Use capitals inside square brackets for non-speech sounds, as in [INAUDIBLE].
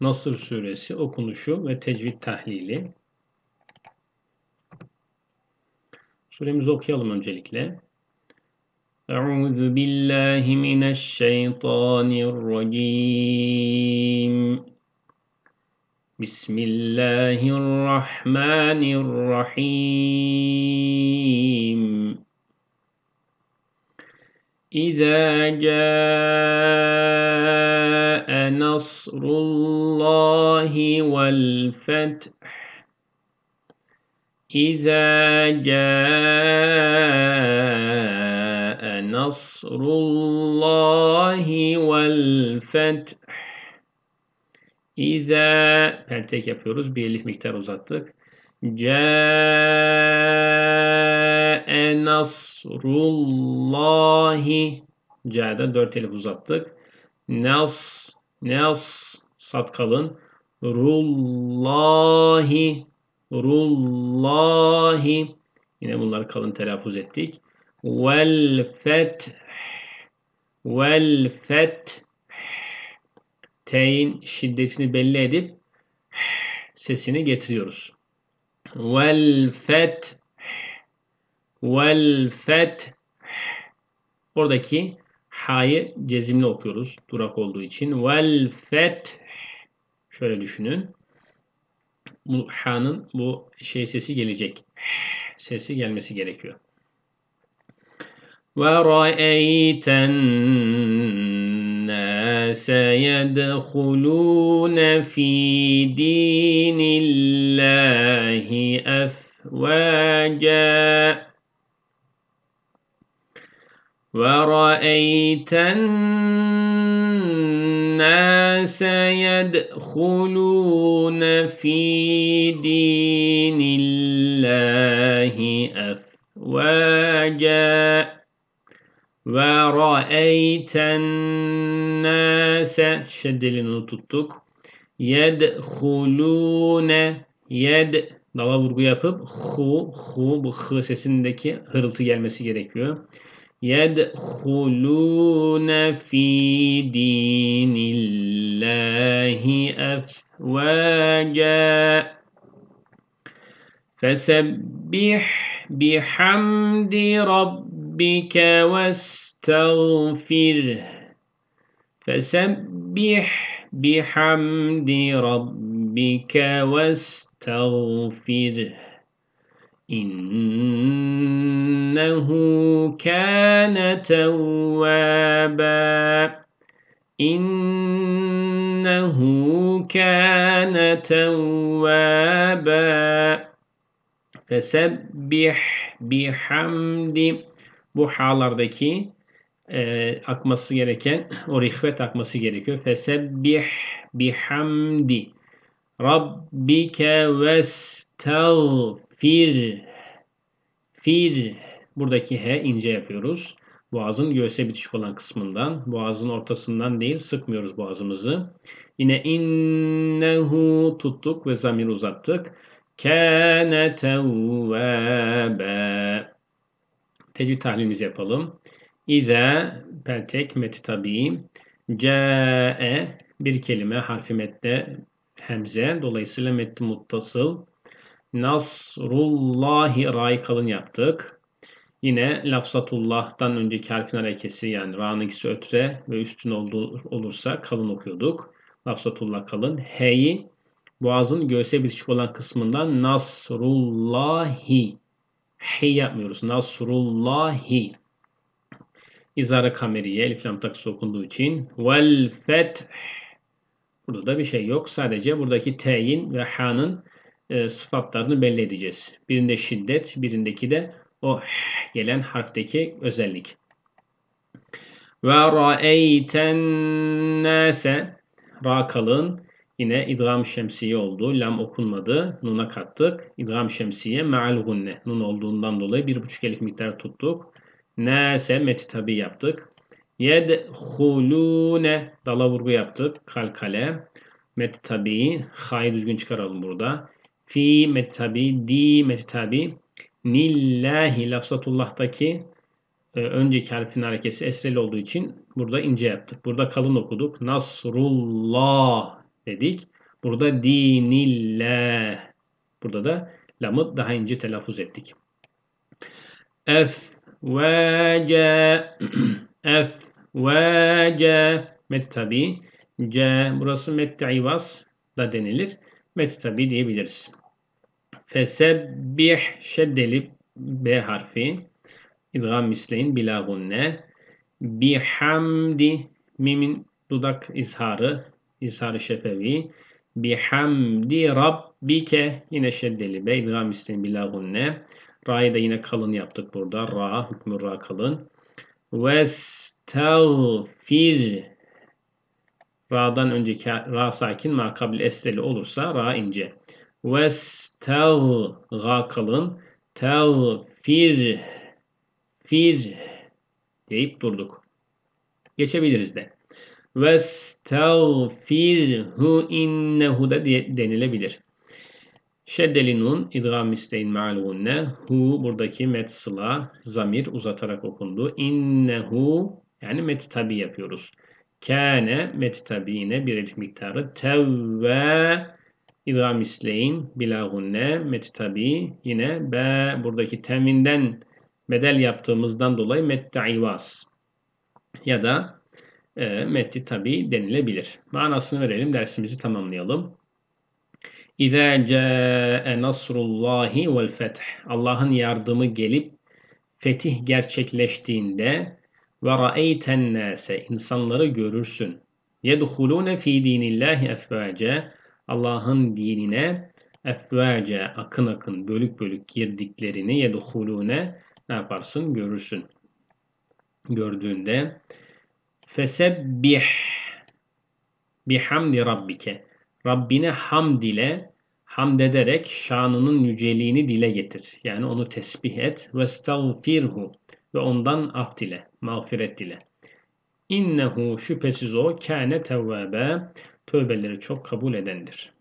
Nasır suresi okunuşu ve tecvid tahlili. Suremizi okuyalım öncelikle. Euzu billahi mineşşeytanirracim. Bismillahirrahmanirrahim. İza caa nasrullahi vel feth İza caa nasrullahi vel feth İza Pentek yapıyoruz. Bir elif miktar uzattık. Ca'e nasrullahi Ca'da dört elif uzattık. Nas Nas sat kalın. Rullahi Rullahi yine bunları kalın telaffuz ettik. Vel feth vel feth T'in şiddetini belli edip sesini getiriyoruz. Vel feth vel feth Oradaki ha'yı cezimli okuyoruz durak olduğu için. Vel feth şöyle düşünün bu ha'nın bu şey sesi gelecek. Sesi gelmesi gerekiyor. Ve ra'eyten nâse yedhulûne fî dînillâhi efvâcâ ve ra'eyten الناس يدخلون في دين الله أفواجا ورأيت الناس şeddelini tuttuk. Yedhulune yed dala vurgu yapıp hu hu bu hı sesindeki hırıltı gelmesi gerekiyor. يدخلون في دين الله أفواجا. فسبح بحمد ربك واستغفره. فسبح بحمد ربك واستغفره. إنه كان توابا إنه كان توابا Fesebbih bihamdi bu halardaki e, akması gereken o rihvet akması gerekiyor. Fesebbih bihamdi rabbike vestağfir Fir. Fir. Buradaki H ince yapıyoruz. Boğazın göğse bitişik olan kısmından. Boğazın ortasından değil sıkmıyoruz boğazımızı. Yine innehu tuttuk ve zamir uzattık. Kâne tevvâbe. Tecvid tahlilimizi yapalım. İze peltek meti tabi. Câe bir kelime harfi metne hemze. Dolayısıyla metni muttasıl. Nasrullahi ra'yı yaptık. Yine lafzatullah'tan önceki harfin harekesi yani ra'nın ikisi ötre ve üstün olduğu olursa kalın okuyorduk. Lafzatullah kalın. H'yi boğazın göğse bitişik olan kısmından Nasrullahi. He yapmıyoruz. Nasrullahi. İzara kameriye elif lam okunduğu için vel feth Burada da bir şey yok. Sadece buradaki t'in ve ha'nın e, sıfatlarını belli edeceğiz. Birinde şiddet, birindeki de o gelen harfteki özellik. Ve ra'eyten nase ra kalın yine idgam şemsiye oldu. Lam okunmadı. Nun'a kattık. İdgam şemsiye me'al gunne. Nun olduğundan dolayı bir buçuk elif miktar tuttuk. Nase meti tabi yaptık. Yedhulune dala vurgu yaptık. Kalkale. Meti tabi. Ha'yı düzgün çıkaralım burada fi metabi, di metabi, nillahi lafzatullah'taki e, önceki harfin harekesi esreli olduğu için burada ince yaptık. Burada kalın okuduk. Nasrullah dedik. Burada dinillah. Burada da lamı daha ince telaffuz ettik. Efvace [CLEARS THROAT] efvace met tabi c burası met da denilir. Met tabi diyebiliriz. Fesebbih şeddeli B harfi. İdgam misleyin bila gunne. Bihamdi mimin dudak izharı izharı şefevi bihamdi rabbike yine şeddeli be idgam misleyin bila gunne. Ra'yı da yine kalın yaptık burada. Ra hükmü ra kalın. Vestağfir ra'dan önceki ra sakin makabil esreli olursa ra ince Vestağ kalın. Tağfir fir deyip durduk. Geçebiliriz de. Vestağfirhu innehu da denilebilir. Şeddeli nun idgam isteyin ma'al. Hu buradaki met sıla zamir uzatarak okundu. İnnehu yani met tabi yapıyoruz. Kâne met tabi yine bir elif miktarı. Tevve İzâ misleyin bila gunne met tabi yine b buradaki teminden bedel yaptığımızdan dolayı metta'ivas ya da e, metti tabi denilebilir. Manasını verelim dersimizi tamamlayalım. İzâ câe nasrullahi vel feth. Allah'ın yardımı gelip fetih gerçekleştiğinde ve ra'eyten nase insanları görürsün. Yedhulûne fî dînillâhi efvâce Allah'ın dinine efvace akın akın bölük bölük girdiklerini yedhulune ne yaparsın görürsün. Gördüğünde fesebbih bihamdi rabbike Rabbine hamd ile hamd ederek şanının yüceliğini dile getir. Yani onu tesbih et. Ve stagfirhu ve ondan af dile, mağfiret dile. İnnehu şüphesiz o kâne tevvâbe tövbeleri çok kabul edendir.